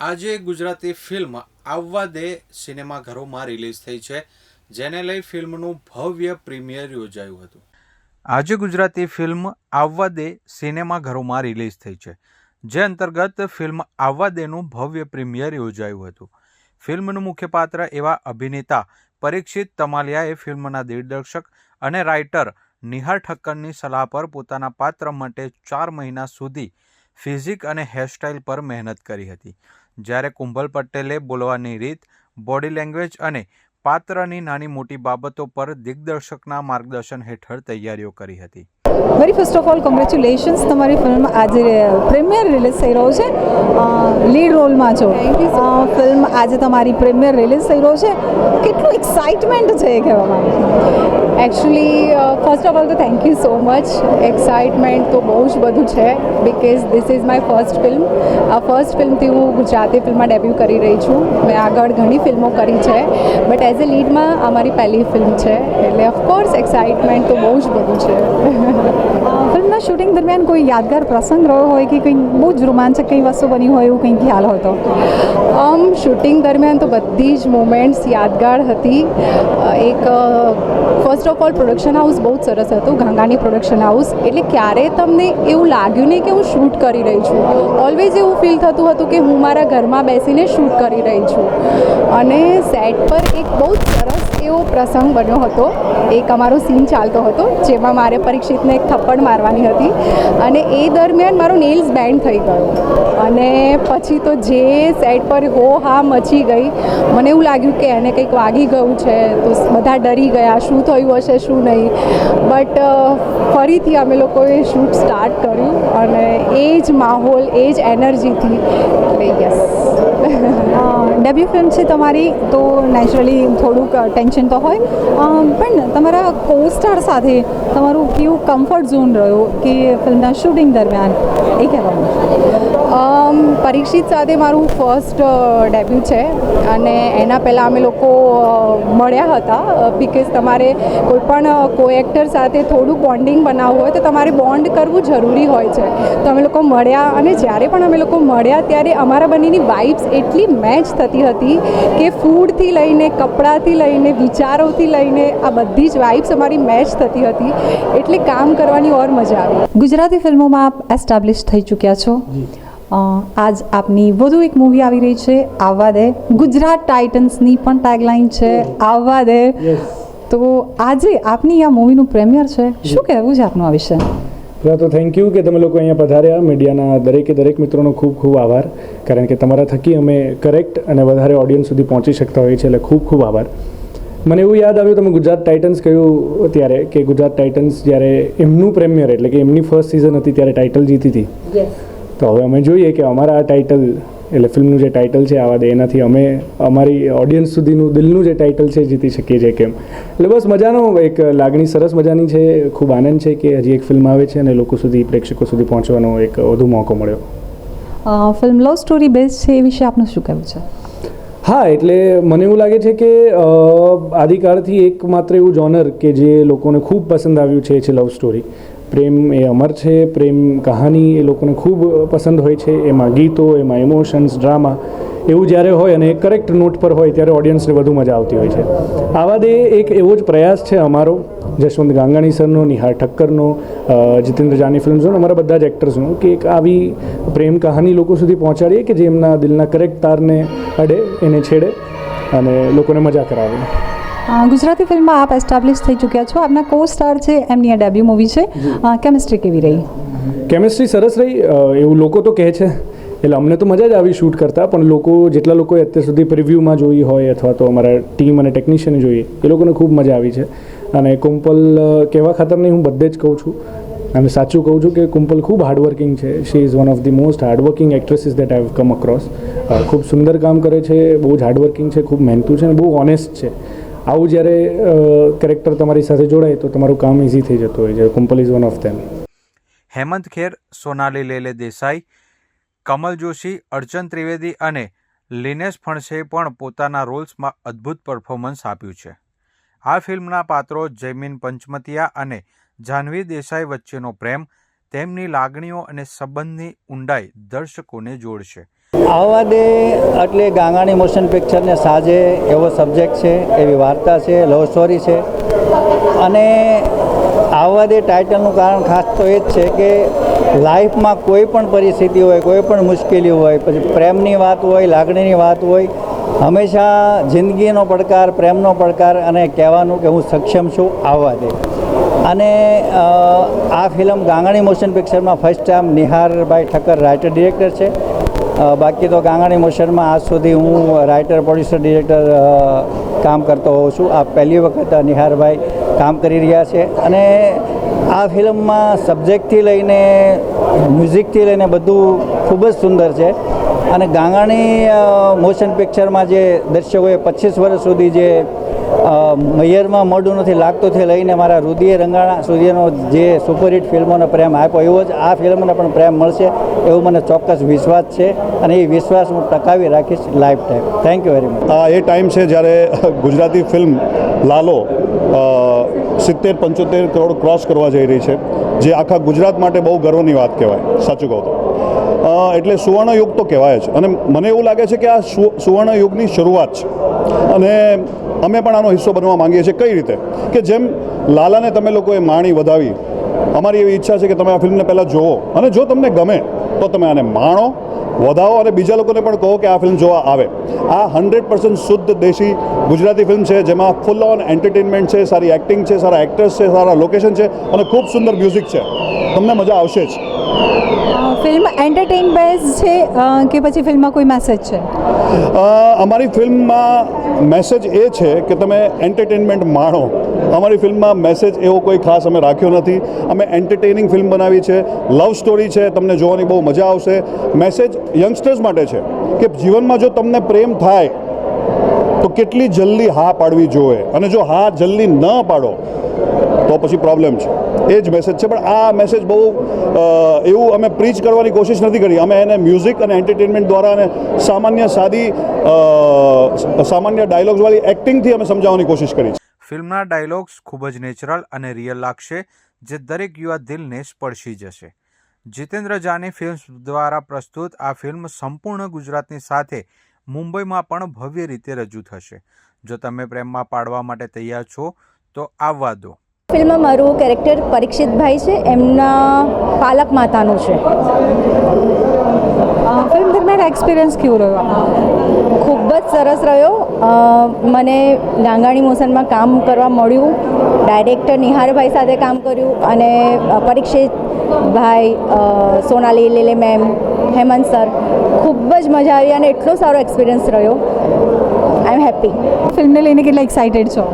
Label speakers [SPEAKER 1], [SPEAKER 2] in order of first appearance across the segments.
[SPEAKER 1] આજે ગુજરાતી ફિલ્મ આવવા દે સિનેમાઘરોમાં રિલીઝ થઈ છે, જેને લઈ ફિલ્મનું ભવ્ય પ્રીમિયર યોજાયું હતું. આજે ગુજરાતી ફિલ્મ આવવા દે સિનેમાઘરોમાં રિલીઝ થઈ છે, જે અંતર્ગત ફિલ્મ આવવા દેનું ભવ્ય પ્રીમિયર યોજાયું હતું. ફિલ્મનું મુખ્ય પાત્ર એવા અભિનેતા પરીક્ષિત તમાલિયાએ ફિલ્મના દિગ્દર્શક અને રાઇટર નિહાર ઠક્કરની સલાહ પર પોતાના પાત્ર માટે ચાર મહિના સુધી ફિઝિક અને હેરસ્ટાઇલ પર મહેનત કરી હતી. જ્યારે કુંભલ પટેલે બોલવાની રીત બોડી લેંગ્વેજ અને પાત્રની નાની મોટી બાબતો પર દિગ્દર્શકના માર્ગદર્શન હેઠળ તૈયારીઓ કરી હતી.
[SPEAKER 2] Very first of all congratulations તમારી ફિલ્મ આજે પ્રીમિયર રિલીઝ થઈ રહ્યો છે. લીડ રોલમાં છો. ફિલ્મ આજે તમારી પ્રીમિયર રિલીઝ થઈ રહ્યો છે. કેટલું એક્સાઇટમેન્ટ છે એ કહેવા માંગુ
[SPEAKER 3] એકચ્યુઅલી ફર્સ્ટ ઓફ ઓલ તો thank you so much excitement તો બહુ જ બધું છે because this is my first film આ ફર્સ્ટ ફિલ્મથી હું ગુજરાતી ફિલ્મમાં ડેબ્યુ કરી રહી છું. મેં આગળ ઘણી ફિલ્મો કરી છે બટ એઝ અ લીડમાં આ મારી પહેલી ફિલ્મ છે. એટલે ઓફકોર્સ એક્સાઇટમેન્ટ તો બહુ જ બધું છે.
[SPEAKER 2] ફિલ્મના શૂટિંગ દરમિયાન કોઈ યાદગાર પ્રસંગ રહ્યો હોય કે કંઈ બહુ જ રોમાંચક કંઈ વસ્તુ બની હોય એવું કંઈ ખ્યાલ હતો?
[SPEAKER 3] આમ શૂટિંગ દરમિયાન તો બધી જ મોમેન્ટ્સ યાદગાર હતી. એક first of all production house બહુ જ સરસ હતું, ગાંગાની પ્રોડક્શન હાઉસ એટલે ક્યારે તમને એવું લાગ્યું નહીં કે હું શૂટ કરી રહી છું? ઓલવેઝ એવું ફીલ થતું હતું કે હું મારા ઘરમાં બેસીને શૂટ કરી રહી છું. અને સેટ પર એક બહુ જ એવો પ્રસંગ બન્યો હતો. એક અમારો સીન ચાલતો હતો, જેમાં મારે પરીક્ષિતને એક થપ્પડ મારવાની હતી અને એ દરમિયાન મારો નેલ્સ બેન્ડ થઈ ગયો. અને પછી તો જે સેટ પર હો હા મચી ગઈ, મને એવું લાગ્યું કે એને કંઈક વાગી ગયું છે, તો બધા ડરી ગયા, શું થયું હશે, શું નહીં. બટ ફરીથી અમે લોકોએ શૂટ સ્ટાર્ટ કર્યું અને એ જ માહોલ, એ જ એનર્જીથી યસ
[SPEAKER 2] ડેબ્યુ ફિલ્મ છે તમારી, તો નેચરલી થોડુંક ટેન્શન તો હોય. પણ તમારા કો સ્ટાર સાથે તમારું કેવું કમ્ફર્ટ ઝોન રહ્યો કે ફિલ્મના શૂટિંગ દરમિયાન? એ કહેવાનું
[SPEAKER 3] પરીક્ષિત સાથે મારું ફર્સ્ટ ડેબ્યુ છે. અને એના પહેલાં અમે લોકો મળ્યા હતા. બિકોઝ તમારે કોઈ પણ કો એક્ટર સાથે થોડું બોન્ડિંગ બનાવવું હોય તો તમારે બોન્ડ કરવું જરૂરી હોય છે. તો અમે લોકો મળ્યા અને જ્યારે પણ અમે લોકો મળ્યા, ત્યારે અમારા બંનેની વાઇબ્સ એટલી મેચ થતી હતી કે ફૂડથી લઈને કપડાથી લઈને વિચારોથી લઈને આ બધી જ વાઇબ્સ અમારી મેચ થતી હતી. એટલે કામ કરવાની ઓર મજા આવી.
[SPEAKER 2] ગુજરાતી ફિલ્મોમાં આપ એસ્ટાબ્લિશ થઈ ચૂક્યા છો. આજ આપની વધુ એક મૂવી આવી રહી છે આવવા દે. ગુજરાત ટાઇટન્સની પણ ટેગલાઇન છે આવવા દે. તો આજે આપની આ મૂવીનું પ્રેમિયર છે. શું કહેવું છે આપનું આ વિશે?
[SPEAKER 4] તો થેન્ક યુ કે તમે લોકો અહીંયા પધાર્યા. મીડિયાના દરેકે દરેક મિત્રોનો ખૂબ ખૂબ આભાર. કારણ કે તમારા થકી અમે કરેક્ટ અને વધારે ઓડિયન્સ સુધી પહોંચી શકતા હોઈએ છીએ એટલે ખૂબ ખૂબ આભાર. મને એવું યાદ આવ્યું તમે ગુજરાત ટાઇટન્સ કહ્યું ત્યારે કે ગુજરાત ટાઇટન્સ જ્યારે એમનું પ્રેમિયર એટલે કે એમની ફર્સ્ટ સિઝન હતી ત્યારે ટાઇટલ જીતી હતી. તો હવે અમે જોઈએ કે અમારા આ ટાઇટલ એટલે ફિલ્મનું જે ટાઇટલ છે આવા દે. એનાથી અમે અમારી ઓડિયન્સ સુધીનું દિલનું જે ટાઇટલ છે જીતી શકીએ છીએ કેમ. એટલે બસ મજાનો એક લાગણી સરસ મજાની છે. ખૂબ આનંદ છે કે હજી એક ફિલ્મ આવે છે અને લોકો સુધી પ્રેક્ષકો સુધી પહોંચવાનો એક વધુ મોકો મળ્યો.
[SPEAKER 2] ફિલ્મ લવ સ્ટોરી બેઝ છે એ વિશે આપનું શું કહેવું છે?
[SPEAKER 4] હા એટલે મને એવું લાગે છે કે આદિકાળથી એકમાત્ર એવું જોનર કે જે લોકોને ખૂબ પસંદ આવ્યું છે એ છે લવ સ્ટોરી પ્રેમ એ અમર છે, પ્રેમ કહાની એ લોકોને ખૂબ પસંદ હોય છે, એમાં ગીતો, એમાં ઇમોશન્સ ડ્રામા એવું જ્યારે હોય અને કરેક્ટ નોટ પર હોય ત્યારે ઓડિયન્સને વધુ મજા આવતી હોય છે. આવા દે એક એવો જ પ્રયાસ છે અમારો, જશવંત ગાંગાણી સરનો, નિહાર ઠક્કરનો જીતેન્દ્ર જાની ફિલ્મ્સનો અને અમારા બધા જ એક્ટર્સનો કે એક આવી પ્રેમ કહાની લોકો સુધી પહોંચાડીએ કે જે એમના દિલના કરેક્ટ તારને અડે, એને છેડે અને લોકોને મજા કરાવે.
[SPEAKER 2] ગુજરાતી ફિલ્મમાં આપ એસ્ટાબ્લિશ થઈ ચૂક્યા છો. આપના કો સ્ટાર છે એમની આ ડેબ્યુ મૂવી છે. કેમિસ્ટ્રી કેવી રહી?
[SPEAKER 4] કેમિસ્ટ્રી સરસ રહી. એવું લોકો તો કહે છે. એટલે અમને તો મજા જ આવી શૂટ કરતા પણ લોકો જેટલા લોકોએ અત્યાર સુધી પ્રિવ્યૂમાં જોઈ હોય અથવા તો અમારા ટીમ અને ટેકનિશિયને જોઈએ એ લોકોને ખૂબ મજા આવી છે. અને કુંપલ કહેવા ખાતર નહીં હું બધે જ કહું છું. અને સાચું કહું છું કે કુંપલ ખૂબ હાર્ડવર્કિંગ છે. She is one of the most hardworking actresses that I come across ખૂબ સુંદર કામ કરે છે બહુ જ હાર્ડવર્કિંગ છે ખૂબ મહેનતું છે અને બહુ ઓનેસ્ટ છે. આવું જ્યારે કેરેક્ટર તમારી સાથે જોડાય તો તમારું કામ ઇઝી થઈ જતું હોય છે. Kumpal is one of them
[SPEAKER 1] Hemant Kher, Sonali Lele Desai, Kamal Joshi, Archan Trivedi અને લિનેશ ફણસે પણ પોતાના રોલ્સમાં અદ્ભુત પરફોર્મન્સ આપ્યું છે. આ ફિલ્મના પાત્રો જયમીન પંચમતિયા અને જાહ્નવી દેસાઈ વચ્ચેનો પ્રેમ, તેમની લાગણીઓ અને સંબંધની ઊંડાઈ દર્શકોને જોડશે.
[SPEAKER 5] આવા દે એટલે ગાંગાણી મોશન પિક્ચરને સાજે એવો સબ્જેક્ટ છે, એવી વાર્તા છે લવ સ્ટોરી છે. અને આવા દે ટાઇટલનું કારણ ખાસ તો એ જ છે કે લાઈફમાં કોઈ પણ પરિસ્થિતિ હોય, કોઈ પણ મુશ્કેલી હોય, પછી પ્રેમની વાત હોય, લાગણીની વાત હોય, હંમેશા જિંદગીનો પડકાર, પ્રેમનો પડકાર અને કહેવાનું કે હું સક્ષમ છું આવવા દે. અને આ ફિલ્મ ગાંગાણી મોશન પિક્ચરમાં first time Niharbhai Thakkar writer director છે. બાકી તો ગાંગાણી મોશનમાં આજ સુધી હું રાઇટર, પ્રોડ્યુસર, ડિરેક્ટર કામ કરતો હોઉં છું. આ પહેલી વખત નિહારભાઈ કામ કરી રહ્યા છે. અને આ ફિલ્મમાં સબ્જેક્ટથી લઈને, મ્યુઝિકથી લઈને બધું ખૂબ જ સુંદર છે. અને ગાંગાણી મોશન પિક્ચરમાં જે દર્શકોએ પચીસ વર્ષ સુધી જે મૈયરમાં મોઢું નથી લાગતુંથી લઈને મારા રુદિય રંગાણા સુધીનો જે સુપરહિટ ફિલ્મોનો પ્રેમ આપ્યો, એવો જ આ ફિલ્મને પણ પ્રેમ મળશે એવો મને ચોક્કસ વિશ્વાસ છે અને એ વિશ્વાસ હું ટકાવી રાખીશ life time thank you very much
[SPEAKER 6] આ એ ટાઈમ છે જ્યારે ગુજરાતી ફિલ્મ લાલો સિત્તેર પંચોતેર કરોડ ક્રોસ કરવા જઈ રહી છે, જે આખા ગુજરાત માટે બહુ ગર્વની વાત કહેવાય, સાચું કહું તો. એટલે સુવર્ણયુગ તો કહેવાય જ. અને મને એવું લાગે છે કે આ સુ- સુવર્ણ શરૂઆત છે. અને અમે પણ આનો હિસ્સો બનવા માંગીએ છીએ. કઈ રીતે? કે જેમ લાલાને તમે લોકોએ માણી વધાવી, અમારી એવી ઈચ્છા છે કે તમે આ ફિલ્મને પહેલાં જુઓ અને જો તમને ગમે, તો તમે આને માણો, વધાવો અને બીજા લોકોને પણ કહો કે આ ફિલ્મ જોવા આવે. આ હંડ્રેડ પર્સન્ટ શુદ્ધ દેશી ગુજરાતી ફિલ્મ છે, જેમાં ફૂલ ઓન એન્ટરટેનમેન્ટ છે, સારી એક્ટિંગ છે, સારા એક્ટર્સ છે, સારા લોકેશન છે અને ખૂબ સુંદર મ્યુઝિક છે. તમને મજા આવશે જ.
[SPEAKER 2] ફિલ્મ એન્ટરટેઇન બેઝ છે કે પછી ફિલ્મમાં કોઈ મેસેજ છે?
[SPEAKER 6] અમારી ફિલ્મમાં મેસેજ એ છે કે તમે એન્ટરટેનમેન્ટ માણો. અમારી ફિલ્મમાં મેસેજ એવો કોઈ ખાસ અમે રાખ્યો નથી. અમે એન્ટરટેનિંગ ફિલ્મ બનાવી છે લવ સ્ટોરી છે, તમને જોવાની બહુ મજા આવશે. મેસેજ યંગસ્ટર્સ માટે છે કે જીવનમાં જો તમને પ્રેમ થાય, તો કેટલી જલ્દી હા પાડવી જોઈએ. અને જો હા જલ્દી ન પાડો તો પછી પ્રોબ્લેમ છે. એ જ મેસેજ છે, પણ આ મેસેજ બહુ એવું અમે પ્રીચ કરવાની કોશિશ નથી કરી. અમે એને મ્યુઝિક અને એન્ટરટેનમેન્ટ દ્વારા અને સામાન્ય સાદી સામાન્ય ડાયલોગ્સવાળી એક્ટિંગથી અમે સમજાવવાની કોશિશ કરી છે.
[SPEAKER 1] ફિલ્મના ડાયલોગ્સ ખૂબ જ નેચરલ અને રિયલ લાગશે, જે દરેક યુવા દિલને સ્પર્શી જશે. જીતેન્દ્ર જાની ફિલ્મ્સ દ્વારા પ્રસ્તુત આ ફિલ્મ સંપૂર્ણ ગુજરાતની સાથે મુંબઈમાં પણ ભવ્ય રીતે રજૂ થશે. જો તમે પ્રેમમાં પાડવા માટે તૈયાર છો, તો આવવા દો.
[SPEAKER 7] ફિલ્મમાં મારું કેરેક્ટર પરીક્ષિતભાઈ છે એમના પાલક માતાનું છે.
[SPEAKER 2] ફિલ્મ દરમિયાન એક્સપિરિયન્સ કેવો રહ્યો
[SPEAKER 7] ખૂબ જ સરસ રહ્યો. મને ગાંગાણી મોશનમાં કામ કરવા મળ્યું. ડાયરેક્ટર નિહારભાઈ સાથે કામ કર્યું અને પરીક્ષિત ભાઈ સોનાલી લીલે મેમ હેમંત સર ખૂબ જ મજા આવી અને એટલો સારો એક્સપિરિયન્સ રહ્યો. હેપી
[SPEAKER 2] ફિલ્મને લઈને કેટલા એક્સાઇટેડ છો?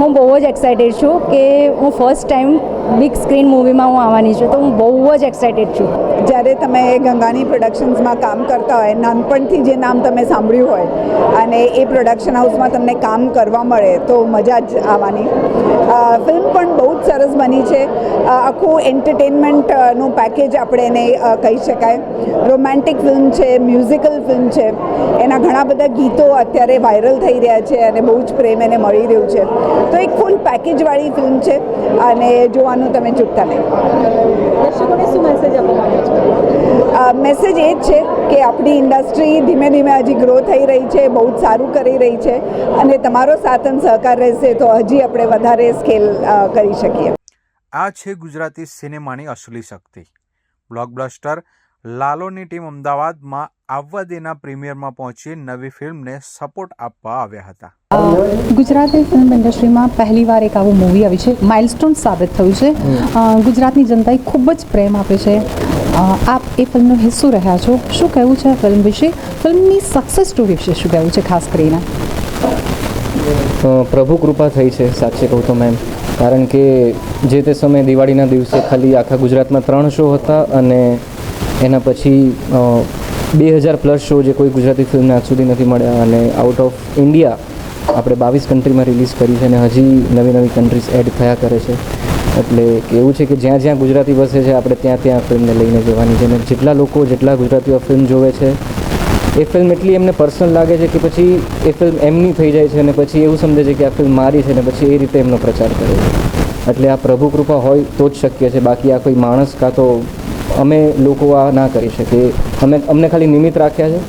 [SPEAKER 7] હું બહુ જ એક્સાઇટેડ છું કે હું ફર્સ્ટ ટાઈમ બિગ સ્ક્રીન મૂવીમાં હું આવવાની છું, તો હું બહુ જ એક્સાઇટેડ છું.
[SPEAKER 8] જ્યારે તમે ગંગાની પ્રોડક્શન્સમાં કામ કરતા હોય, નાનપણથી જે નામ તમે સાંભળ્યું હોય અને એ પ્રોડક્શન હાઉસમાં તમને કામ કરવા મળે, તો મજા જ આવવાની. ફિલ્મ પણ બહુ જ સરસ બની છે. આખું એન્ટરટેનમેન્ટનું પેકેજ આપણે એને કહી શકાય. રોમેન્ટિક ફિલ્મ છે મ્યુઝિકલ ફિલ્મ છે, એના ઘણા બધા ગીતો અત્યારે વાયરલ થઈ રહ્યા છે અને બહુ જ પ્રેમ એને મળી રહ્યું છે. તો એક ફૂલ પેકેજવાળી ફિલ્મ છે અને જોવાનું તમે ચૂકતા નહીં.
[SPEAKER 2] દર્શકોને શું મેસેજ આપવા
[SPEAKER 8] મેસેજ એ જ છે કે આપણી ઇન્ડસ્ટ્રી ધીમે ધીમે હજી ગ્રો થઈ રહી છે, બહુ જ સારું કરી રહી છે અને તમારો સાથ અને સહકાર રહેશે તો હજી આપણે વધારે સ્કેલ કરી શકીએ.
[SPEAKER 1] આ છે ગુજરાતી સિનેમાની અસલી શક્તિ. બ્લોકબ્લસ્ટર લાલોની ટીમ અમદાવાદમાં આવવા દેના પ્રીમિયરમાં પહોંચી નવી ફિલ્મને સપોર્ટ આપવા આવ્યા હતા.
[SPEAKER 2] ગુજરાતી ફિલ્મ ઇન્ડસ્ટ્રીમાં પહેલીવાર એક આવું મૂવી આવી છે. માઇલસ્ટોન સાબિત થયું છે. ગુજરાતની જનતાએ ખૂબ જ પ્રેમ આપે છે. આપ એ ફિલ્મનો હિસ્સો રહ્યા છો. શું કહેવું છે આ ફિલ્મ વિશે? ફિલ્મની સક્સેસ સ્ટોરી વિશે શું કહેવું છે ખાસ કરીને?
[SPEAKER 9] પ્રભુ કૃપા થઈ છે સાચે કહું તો મેમ કારણ કે જે તે સમયે દિવાળીના દિવસે ખાલી આખા ગુજરાતમાં ત્રણ શો હતા અને એના પછી બે હજાર પ્લસ શો જે કોઈ ગુજરાતી ફિલ્મને આજ સુધી નથી મળ્યા અને આઉટ ઓફ ઇન્ડિયા આપણે બાવીસ કન્ટ્રીમાં રિલીઝ કરી છે અને હજી નવી નવી કન્ટ્રીઝ એડ થયા કરે છે. એટલે એવું છે કે જ્યાં જ્યાં ગુજરાતી વસે છે, આપણે ત્યાં ત્યાં ફિલ્મને લઈને જવાની છે. અને જેટલા લોકો, જેટલા ગુજરાતીઓ ફિલ્મ જોવે છે, એ ફિલ્મ એટલી એમને પર્સનલ લાગે છે કે પછી એ ફિલ્મ એમની થઈ જાય છે અને પછી એવું સમજે છે કે આ ફિલ્મ મારી છે ને પછી એ રીતે એમનો પ્રચાર કરે છે. એટલે આ પ્રભુ કૃપા હોય તો જ શક્ય છે. બાકી આ કોઈ માણસ કાં તો અમે લોકો આ ના કરી શકીએ. અમે અમને ખાલી નિમિત્ત રાખ્યા છે.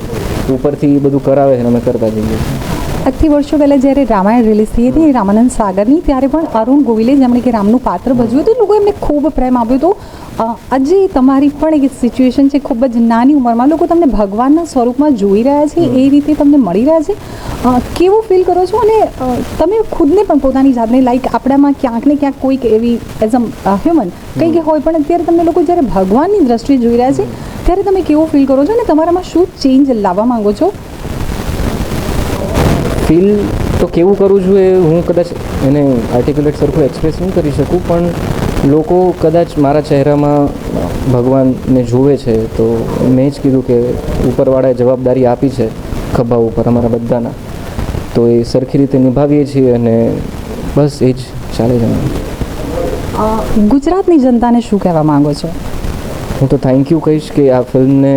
[SPEAKER 9] ઉપરથી બધું કરાવે છે અમે કરતા જઈએ
[SPEAKER 2] આજથી વર્ષો પહેલાં જ્યારે રામાયણ રિલીઝ થઈ હતી, રામાનંદ સાગરની, ત્યારે પણ અરુણ ગોવિલે જેમણે કે રામનું પાત્ર ભજવ્યું હતું લોકો એમને ખૂબ પ્રેમ આપ્યો હતો. આજે તમારી પણ એક સિચ્યુએશન છે ખૂબ જ નાની ઉંમરમાં. લોકો તમને ભગવાનના સ્વરૂપમાં જોઈ રહ્યા છે એ રીતે તમને મળી રહ્યા છે. કેવું ફીલ કરો છો? અને તમે ખુદને પણ પોતાની જાતને લાઈક આપણામાં ક્યાંક ને ક્યાંક કોઈક એવી એઝ અ હ્યુમન કંઈક હોય પણ અત્યારે તમને લોકો જ્યારે ભગવાનની દ્રષ્ટિએ જોઈ રહ્યા છે ત્યારે તમે કેવું ફીલ કરો છો? અને તમારામાં શું ચેન્જ લાવવા માંગો છો?
[SPEAKER 9] ફીલ તો કેવું કરું છું એ હું કદાચ એને આર્ટિક્યુલેટ સરખું એક્સપ્રેસ નહીં કરી શકું પણ લોકો કદાચ મારા ચહેરામાં ભગવાનને જુએ છે તો મેં જ કીધું કે ઉપરવાળાએ જવાબદારી આપી છે ખભા ઉપર અમારા બધાના. તો એ સરખી રીતે નિભાવીએ છીએ અને બસ એ જ ચાલે છે.
[SPEAKER 2] ગુજરાતની જનતાને શું કહેવા માંગો છો?
[SPEAKER 9] હું તો થેન્ક યુ કહીશ કે આ ફિલ્મને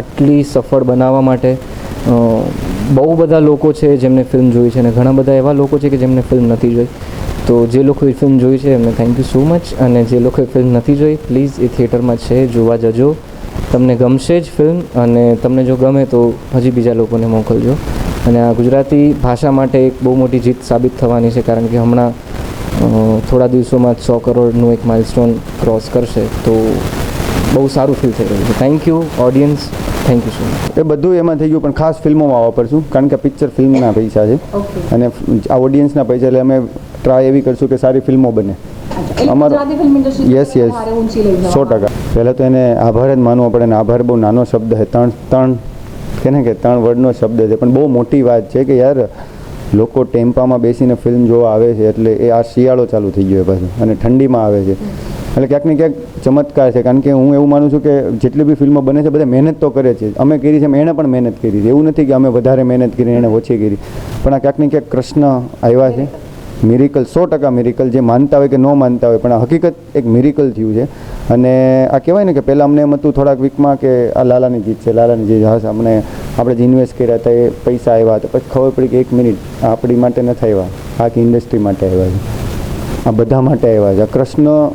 [SPEAKER 9] આટલી સફળ બનાવવા માટે બહુ બધા લોકો છે જેમને ફિલ્મ જોઈ છે અને ઘણા બધા એવા લોકો છે કે જેમને ફિલ્મ નથી જોઈ. તો જે લોકોએ ફિલ્મ જોઈ છે એમને થેન્ક યુ સો મચ અને જે લોકોએ ફિલ્મ નથી જોઈ પ્લીઝ એ થિયેટરમાં છે જોવા જજો. તમને ગમશે જ ફિલ્મ અને તમને જો ગમે તો હજી બીજા લોકોને મોકલજો. અને આ ગુજરાતી ભાષા માટે એક બહુ મોટી જીત સાબિત થવાની છે કારણ કે હમણાં થોડા દિવસોમાં જ સો કરોડનું એક માઇલસ્ટોન ક્રોસ કરશે. તો બહુ સારું ફીલ થઈ રહ્યું છે. Thank you audience thank you so much
[SPEAKER 10] એ બધું એમાં થઈ ગયું પણ ખાસ ફિલ્મોમાં વાપરશું કારણ કે પિક્ચર ફિલ્મના પૈસા છે. અને આ ઓડિયન્સના પૈસા એટલે અમે ટ્રાય એવી કરશું કે સારી ફિલ્મો બને. અમારો યસ યસ સો ટકા. પહેલાં તો એને આભાર જ માનવો પડે ને આભાર બહુ નાનો શબ્દ છે ત્રણ ત્રણ કે ને કે ત્રણ વર્ડનો શબ્દ છે પણ બહુ મોટી વાત છે કે યાર લોકો ટેમ્પામાં બેસીને ફિલ્મ જોવા આવે છે એટલે એ આ શિયાળો ચાલુ થઈ ગયો પાછું અને ઠંડીમાં આવે છે. એટલે ક્યાંક ને ક્યાંક ચમત્કાર છે કારણ કે હું એવું માનું છું કે જેટલી બી ફિલ્મો બને છે બધા મહેનત તો કરે છે. અમે કરી છે એણે પણ મહેનત કરી છે. એવું નથી કે અમે વધારે મહેનત કરી એણે ઓછી કરી. પણ આ ક્યાંક ને ક્યાંક કૃષ્ણ આવ્યા છે. મિરિકલ, સો ટકા મિરિકલ જે માનતા હોય કે ન માનતા હોય, પણ આ હકીકત એક મિરિકલ થયું છે. અને આ કહેવાય ને કે પહેલાં અમને એમ હતું થોડાક વીકમાં કે આ લાલાની જીત છે, લાલાની જીત હા અમને આપણે જે ઇન્વેસ્ટ કર્યા હતા એ પૈસા આવ્યા હતા. પછી ખબર પડી કે એક મિનિટ આપણી માટે નથી આવ્યા આખી ઇન્ડસ્ટ્રી માટે આવ્યા છે. આ બધા માટે આવ્યા છે. કૃષ્ણ,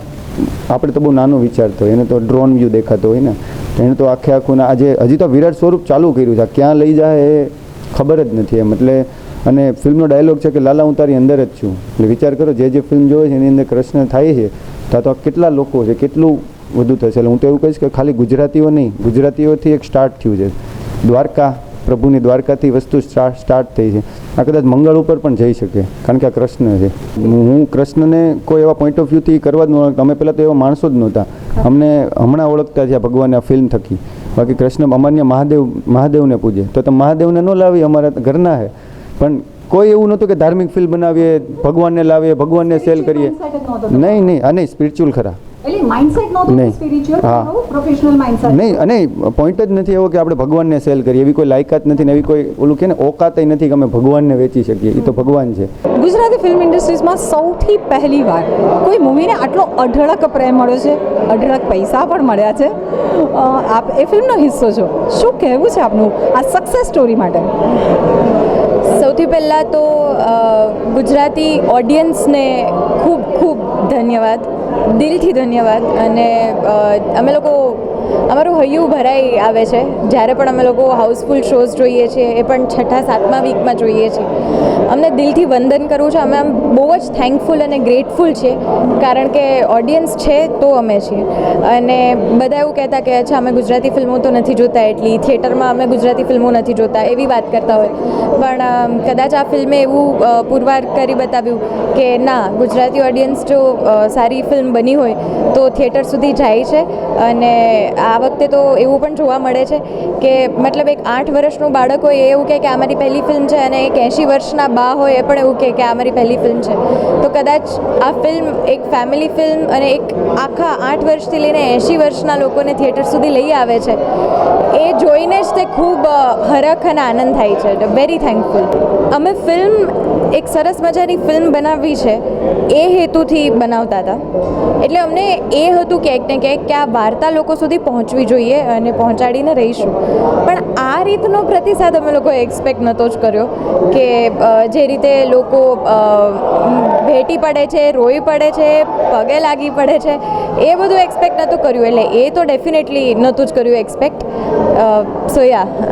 [SPEAKER 10] આપણે તો બહુ નાનું વિચારતો હોય. એને તો ડ્રોન વ્યૂ દેખાતો હોય ને. એને તો આખે આખું આજે હજી તો વિરાટ સ્વરૂપ ચાલુ કર્યું છે. ક્યાં લઈ જાય એ ખબર જ નથી એમ. એટલે અને ફિલ્મનો ડાયલોગ છે કે, લાલા, હું તારી અંદર જ છું. એટલે વિચાર કરો, જે જે ફિલ્મ જોવે છે, એની અંદર કૃષ્ણ થાય છે, તો આ તો કેટલા લોકો છે, કેટલું વધુ થશે. એટલે હું તો એવું કહીશ કે ખાલી ગુજરાતીઓ નહીં, ગુજરાતીઓથી એક સ્ટાર્ટ થયું છે. દ્વારકા, પ્રભુની દ્વારકાથી વસ્તુ સ્ટાર્ટ થઈ છે. આ કદાચ મંગળ ઉપર પણ જઈ શકે, કારણ કે આ કૃષ્ણ છે. હું કૃષ્ણને કોઈ એવા પોઈન્ટ ઓફ વ્યૂથી કરવા જ ન અમે પહેલાં તો એવા માણસો જ નહોતા. અમને હમણાં ઓળખતા થયા ભગવાનને આ ફિલ્મ થકી. બાકી કૃષ્ણ અમાન્ય મહાદેવ, મહાદેવને પૂજે. તો તમે મહાદેવને ન લાવી અમારા ઘરના છે પણ કોઈ એવું નહોતું કે ધાર્મિક ફિલ્મ બનાવીએ ભગવાનને લાવીએ ભગવાનને સેલ કરીએ. નહીં નહીં અને સ્પિરિચ્યુઅલ ખરા. નહીં. અને પોઈન્ટ જ નથી એવો કે આપણે ભગવાનને સેલ કરીએ એવી કોઈ લાયકાત નથી ને એવી કોઈ ઓલું કે ને ઓકાત નથી કે અમે ભગવાનને વેચી શકીએ એ તો ભગવાન છે.
[SPEAKER 2] ગુજરાતી ફિલ્મ ઇન્ડસ્ટ્રીઝમાં સૌથી પહેલી વાર કોઈ મૂવીને આટલો અઢળક પ્રેમ મળ્યો છે અઢળક પૈસા પણ મળ્યા છે. આપ એ ફિલ્મનો હિસ્સો છો. શું કહેવું છે આપનું આ સક્સેસ સ્ટોરી માટે?
[SPEAKER 7] સૌથી પહેલાં તો ગુજરાતી ઓડિયન્સને ખૂબ ખૂબ ધન્યવાદ. દિલથી ધન્યવાદ. અને અમે લોકો અમારું હૈયું ભરાઈ આવે છે. જ્યારે પણ અમે લોકો હાઉસફુલ શોઝ જોઈએ છીએ, એ પણ છઠ્ઠા, સાતમા વીકમાં જોઈએ છીએ. અમને દિલથી વંદન કરવું છે. અમે આમ બહુ જ થેન્કફુલ અને ગ્રેટફુલ છીએ કારણ કે ઓડિયન્સ છે તો અમે છીએ. અને બધા એવું કહેતા કે, અચ્છા, અમે ગુજરાતી ફિલ્મો તો નથી જોતા એટલી. થિયેટરમાં અમે ગુજરાતી ફિલ્મો નથી જોતા. એવી વાત કરતા હોય. પણ કદાચ આ ફિલ્મે એવું પુરવાર કરી બતાવ્યું કે, ના, ગુજરાતી ઓડિયન્સ જો સારી ફિલ્મ બની હોય તો થિયેટર સુધી જાય છે. અને આ વખતે તો એવું પણ જોવા મળે છે કે મતલબ એક આઠ વર્ષનું બાળક હોય એવું કહે કે આ મારી પહેલી ફિલ્મ છે અને એક એંશી વર્ષના બા હોય એ પણ એવું કહે કે આ મારી પહેલી ફિલ્મ છે. તો કદાચ આ ફિલ્મ એક ફેમિલી ફિલ્મ અને એક આખા આઠ વર્ષથી લઈને એંશી વર્ષના લોકોને થિયેટર સુધી લઈ આવે છે. એ જોઈને જ તે ખૂબ હરખ અને આનંદ થાય છે. વેરી થેન્કફુલ અમે ફિલ્મ એક સરસ મજાની ફિલ્મ બનાવવી છે. એ હેતુથી બનાવતા હતા. એટલે અમને એ હતું ક્યાંક ને ક્યાંક કે આ વાર્તા લોકો સુધી પહોંચવી જોઈએ અને પહોંચાડીને રહીશું. પણ આ રીતનો પ્રતિસાદ અમે લોકોએ એક્સપેક્ટ નહોતો જ કર્યો કે જે રીતે લોકો ભેટી પડે છે, રોઈ પડે છે, પગે લાગી પડે છે, એ બધું એક્સપેક્ટ નહોતું કર્યું. એટલે એ તો ડેફિનેટલી નહોતું જ કર્યું એક્સપેક્ટ સો યા